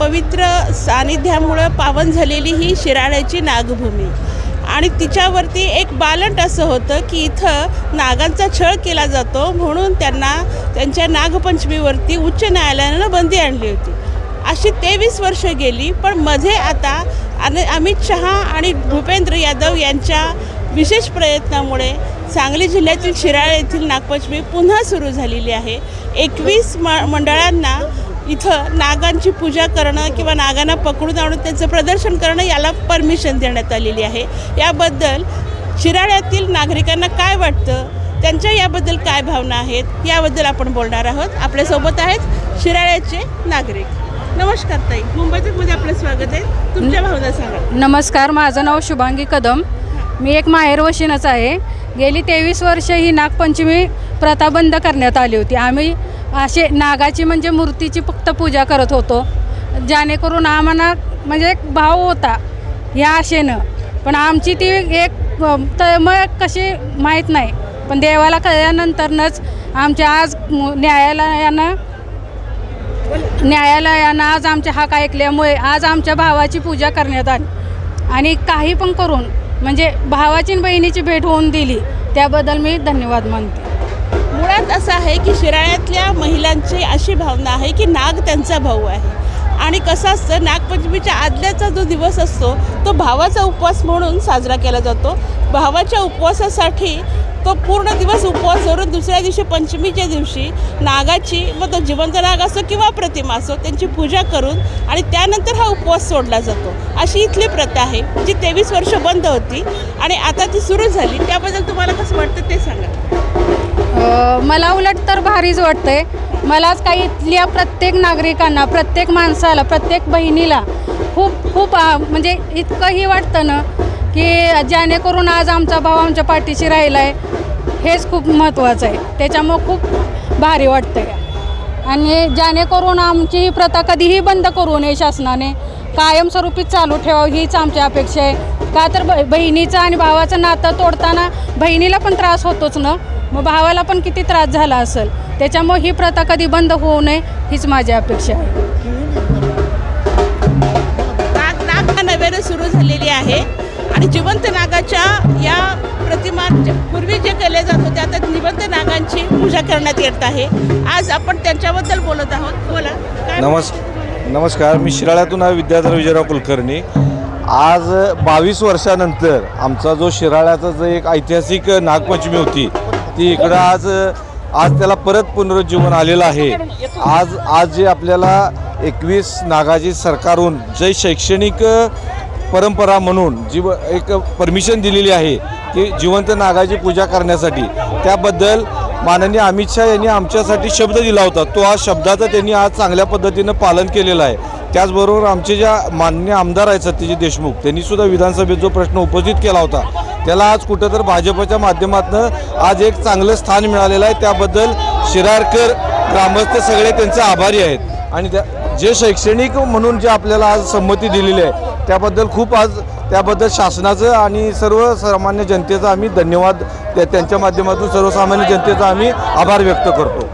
पवित्र सानिध्यामुळं पावन झालेली ही शिराळ्याची नागभूमी. आणि तिच्यावरती एक बालंट असं होतं की इथं नागांचा छळ केला जातो म्हणून त्यांना त्यांच्या नागपंचमीवरती उच्च न्यायालयानं बंदी आणली होती. अशी तेवीस वर्ष गेली पण मध्ये आता आणि अमित शहा आणि भूपेंद्र यादव यांच्या विशेष प्रयत्नामुळे सांगली जिल्ह्यातील शिराळ येथील नागपंचमी पुन्हा सुरू झालेली आहे. एकवीस म मंडळांना इथं नागांची पूजा करणं किंवा नागांना पकडून आणून त्यांचं प्रदर्शन करणं याला परमिशन देण्यात आलेली आहे. याबद्दल शिराळ्यातील नागरिकांना काय वाटतं? त्यांच्या याबद्दल काय भावना आहेत? याबद्दल आपण बोलणार आहोत. आपल्यासोबत आहेत शिराळ्याचे नागरिक. नमस्कार ताई. मुंबई मध्ये आपलं स्वागत आहे. तुमच्या भावना सांगा. नमस्कार. माझं नाव शुभांगी कदम. मी एक माहेर वशिनच आहे. गेली तेवीस वर्ष ही नागपंचमी प्रथा बंद करण्यात आली होती. आम्ही असे नागाची म्हणजे मूर्तीची फक्त पूजा करत होतो. जेणेकरून आम्हाला म्हणजे एक भाव होता ह्या आशेनं. पण आमची ती एक तळमळ कशी माहीत नाही. पण देवाला कळल्यानंतरनंच आमच्या आज न्यायालयानं न्यायालयानं आज आमच्या हाक ऐकल्यामुळे आज आमच्या भावाची पूजा करण्यात आली. आणि काही पण करून म्हणजे भावाची बहिणीची भेट होऊन दिली. त्याबद्दल मी धन्यवाद मानते. मुळात असं आहे की शिराळ्यातल्या महिलांची अशी भावना आहे की नाग त्यांचा भाऊ आहे. आणि कसं असतं नागपंचमीच्या आदल्याचा जो दिवस असतो तो भावाचा उपवास म्हणून साजरा केला जातो. भावाच्या उपवासासाठी तो पूर्ण दिवस उपवास धरून दुसऱ्या दिवशी पंचमीच्या दिवशी नागाची मग तो जिवंत नाग असो किंवा प्रतिमा असो त्यांची पूजा करून आणि त्यानंतर हा उपवास सोडला जातो. अशी इथली प्रथा आहे जी तेवीस वर्ष बंद होती आणि आता ती सुरू झाली. त्याबद्दल तुम्हाला कसं वाटतं ते सांगा. मला उलट तर भारीच वाटतंय. मलाच काही इथल्या प्रत्येक नागरिकांना प्रत्येक माणसाला प्रत्येक बहिणीला खूप खूप म्हणजे इतकंही वाटतं ना की जेणेकरून आज आमचा भाव आमच्या पाठीशी राहिला आहे हेच खूप महत्त्वाचं आहे. त्याच्यामुळं खूप भारी वाटतं आहे आणि जेणेकरून आमची ही प्रथा कधीही बंद करू नये शासनाने. कायमस्वरूपी चालू ठेवावं हीच आमची अपेक्षा आहे. का तर ब बहिणीचं आणि भावाचं नातं तोडताना बहिणीला पण त्रास होतोच ना. मग भावाला पण किती त्रास झाला असेल. त्याच्यामुळे ही प्रथा कधी बंद होऊ नये हीच माझी अपेक्षा आहे. नाग नाग हा नव्यानं सुरू झालेली आहे. आणि जिवंत नागाच्या या प्रतिमा पूर्वी जे केले जात होते आता जिवंत नागांची पूजा करण्यात येत आहे. आज आपण त्यांच्याबद्दल बोलत आहोत. बोला. काय नमस् नमस्कार. मी शिराळ्यातून आहे विद्याधर विजयराव कुलकर्णी. आज बावीस वर्षानंतर आमचा जो शिराळ्याचा जो एक ऐतिहासिक नागपंचमी होती ती इकडं आज आज त्याला परत पुनरुज्जीवन आलेलं आहे. आज आज जे आपल्याला एकवीस नागाजी सरकारहून जे शैक्षणिक परंपरा म्हणून जी व- एक परमिशन दिलेली आहे की जिवंत नागाची पूजा करण्यासाठी. त्याबद्दल माननीय अमित शहा यांनी आमच्यासाठी शब्द दिला होता. तो आज शब्दाचा त्यांनी आज चांगल्या पद्धतीनं पालन केलेलं आहे. त्याचबरोबर आमचे ज्या माननीय आमदार आहेत सत्यजित देशमुख त्यांनी सुद्धा विधानसभेत जो प्रश्न उपस्थित केला होता त्याला आज कुठं तर भाजपच्या माध्यमातून आज एक चांगलं स्थान मिळालेलं आहे. त्याबद्दल शिरारकर ग्रामस्थ सगळे त्यांचे आभारी आहेत. आणि त्या जे शैक्षणिक म्हणून जे आपल्याला आज संमती दिलेली आहे त्याबद्दल खूप आज त्याबद्दल शासनाचं आणि सर्वसामान्य जनतेचा आम्ही धन्यवाद त्या- त्यांच्या माध्यमातून सर्वसामान्य जनतेचा आम्ही आभार व्यक्त करतो.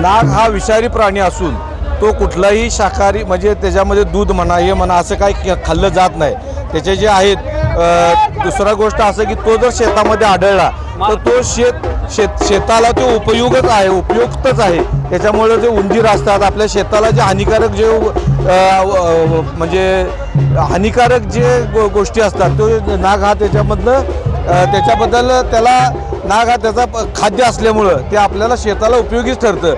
नाग हा विषारी प्राणी असून तो कुठलाही शाकाहारी म्हणजे त्याच्यामध्ये दूध म्हणा हे म्हणा असं काही खाल्लं जात नाही. त्याचे जे आहेत दुसरा गोष्ट असं की तो जर शेतामध्ये आढळला तर तो शेत शेत शेताला तो उपयोगच आहे उपयुक्तच आहे. त्याच्यामुळे जे उंदीर असतात आपल्या शेताला जे हानिकारक जे म्हणजे हानिकारक जे गो- गोष्टी असतात तो नाग हा त्याच्यामधलं त्याच्याबद्दल त्याला नाग हा त्याचा प- खाद्य असल्यामुळं ते आपल्याला शेताला उपयोगीच ठरतं.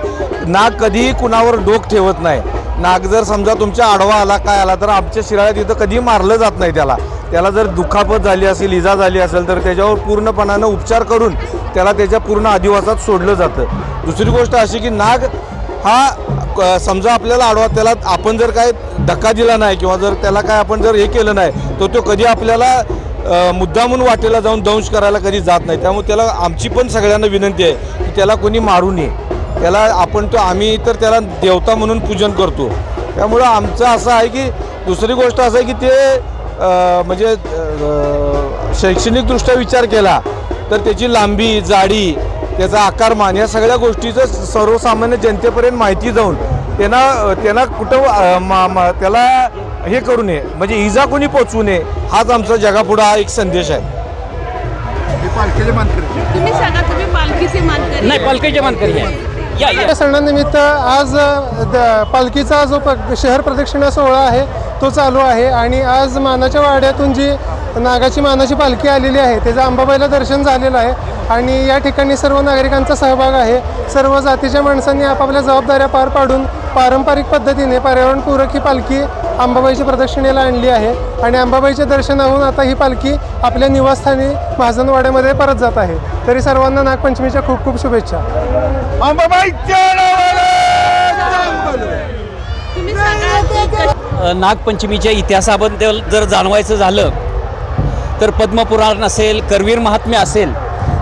नाग कधीही कुणावर डोक ठेवत नाही. नाग जर समजा तुमच्या आडवा आला काय आला तर आमच्या शिराळ्यात इथं कधीही मारलं जात नाही त्याला. त्याला जर दुखापत झाली असेल इजा झाली असेल तर त्याच्यावर पूर्णपणानं उपचार करून त्याला त्याच्या पूर्ण आदिवासात सोडलं जातं. दुसरी गोष्ट अशी की नाग हा क- समजा आपल्याला आडवा त्याला आपण जर काय धक्का दिला नाही किंवा जर त्याला काय आपण जर हे केलं नाही तर तो कधी आपल्याला मुद्दामून वाटेला जाऊन दंश करायला कधी जात नाही. त्यामुळे त्याला आमची पण सगळ्यांना विनंती आहे की त्याला कोणी मारू नये. त्याला आपण तो आम्ही तर त्याला देवता म्हणून पूजन करतो. त्यामुळं आमचं असं आहे की दुसरी गोष्ट असं आहे की ते म्हणजे शैक्षणिकदृष्ट्या विचार केला तर त्याची लांबी जाडी त्याचा आकारमान या सगळ्या गोष्टीचं सर्वसामान्य जनतेपर्यंत माहिती जाऊन त्यांना त्यांना कुठं त्याला हे करू नये. म्हणजे इजा कोणी पोचवू नये हाच आमचा जगापुढं हा एक संदेश आहे. तुम्ही सांगा तुम्ही पालखीचे मानकरी नाही पालखीचे मानकरी आहे. या या. सणानिमित्त आज द- पालखीचा जो प- शहर प्रदक्षिणा सोहळा आहे तो चालू आहे. आणि आज मानाच्या वाड्यातून जी नागाची मानाची पालखी आलेली आहे त्याचं अंबाबाईला दर्शन झालेलं आहे आणि या ठिकाणी सर्व नागरिकांचा सहभाग आहे. सर्व जातीच्या माणसांनी आपापल्या जबाबदाऱ्या पार पाडून पारंपरिक पद्धतीने पर्यावरणपूरक ही पालखी अंबाबाईच्या प्रदक्षिणेला आणली आहे आणि अंबाबाईच्या दर्शनाहून आता ही पालखी आपल्या निवासस्थानी महाजनवाड्यामध्ये परत जात आहे. तरी सर्वांना नागपंचमीच्या खूप खूप शुभेच्छा. नागपंचमीच्या इतिहासाबद्दल जर जाणवायचं झालं तर पद्मपुराण असेल करवीर महात्म्य असेल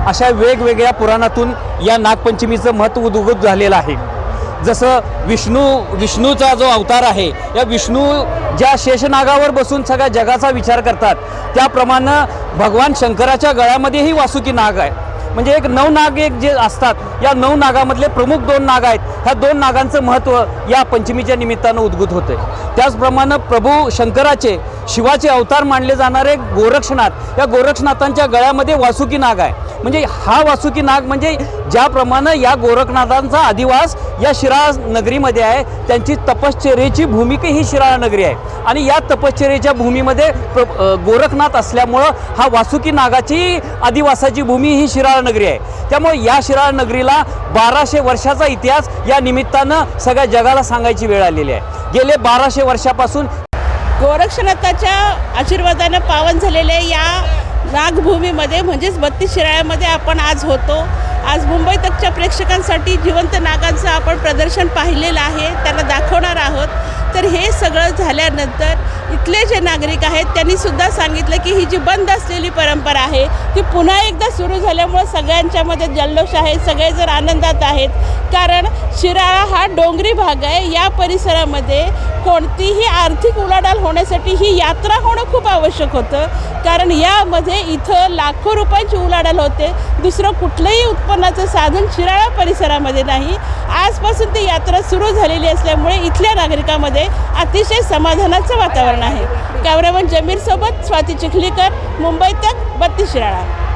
अशा वेगवेगळ्या पुराणातून या नागपंचमीचं महत्त्व उद्भूत झालेलं आहे. जसं विष्णू विष्णूचा जो अवतार आहे या विष्णू ज्या शेषनागावर बसून सगळ्या जगाचा विचार करतात त्याप्रमाणे भगवान शंकराच्या गळ्यामध्येही वासुकी नाग आहे. म्हणजे एक नऊ नाग एक जे असतात या नऊ नागामधले प्रमुख दोन नाग आहेत ह्या दोन नागांचं महत्त्व या पंचमीच्या निमित्तानं उद्भूत होते त्याचप्रमाणे प्रभू शंकराचे शिवाचे अवतार मानले जाणारे गोरक्षनाथ. या गोरक्षनाथांच्या गळ्यामध्ये वासुकी नाग आहे. म्हणजे हा वासुकी नाग म्हणजे ज्याप्रमाणे या गोरखनाथांचा अधिवास या शिराळ नगरीमध्ये आहे त्यांची तपश्चर्येची भूमिका ही शिराळ नगरी आहे. आणि या तपश्चर्येच्या भूमीमध्ये प्र गोरखनाथ असल्यामुळं हा वासुकी नागाची आदिवासाची भूमी ही शिराळ नगरी आहे. त्यामुळे या शिराळ नगरीला बाराशे वर्षाचा इतिहास या निमित्तानं सगळ्या जगाला सांगायची वेळ आलेली आहे. गेले बाराशे वर्षापासून गोरक्षनाथाच्या आशीर्वादानं पावन झालेले या नागभूमीमध्ये म्हणजेच बत्तीस शिराळ्यामध्ये आपण आज होतो. आज मुंबई तकच्या प्रेक्षकांसाठी जिवंत नागांचं आपण प्रदर्शन पाहिलेलं आहे त्यांना दाखवणार आहोत. तर हे सगळं झाल्यानंतर इथले जे नागरिक आहेत त्यांनी सुद्धा सांगितलं की ही जी बंद असलेली परंपरा आहे ती पुन्हा एकदा सुरू झाल्यामुळं सगळ्यांच्यामध्ये जल्लोष आहे सगळेजण आनंदात आहेत. कारण शिराळा हा डोंगरी भाग आहे या परिसरामध्ये कोणतीही आर्थिक उलाढाल होण्यासाठी ही यात्रा होणं खूप आवश्यक होतं. कारण यामध्ये इथं लाखो रुपयांची उलाढाल होते. दुसरं कुठलंही उत्पन्नाचं साधन शिराळा परिसरामध्ये नाही. आजपासून ती यात्रा सुरू झालेली असल्यामुळे इथल्या नागरिकांमध्ये अतिशय समाधानाचं वातावरण आहे. कॅमेरामन जमीरसोबत स्वाती चिखलीकर मुंबई तक बत्तीस शिराळा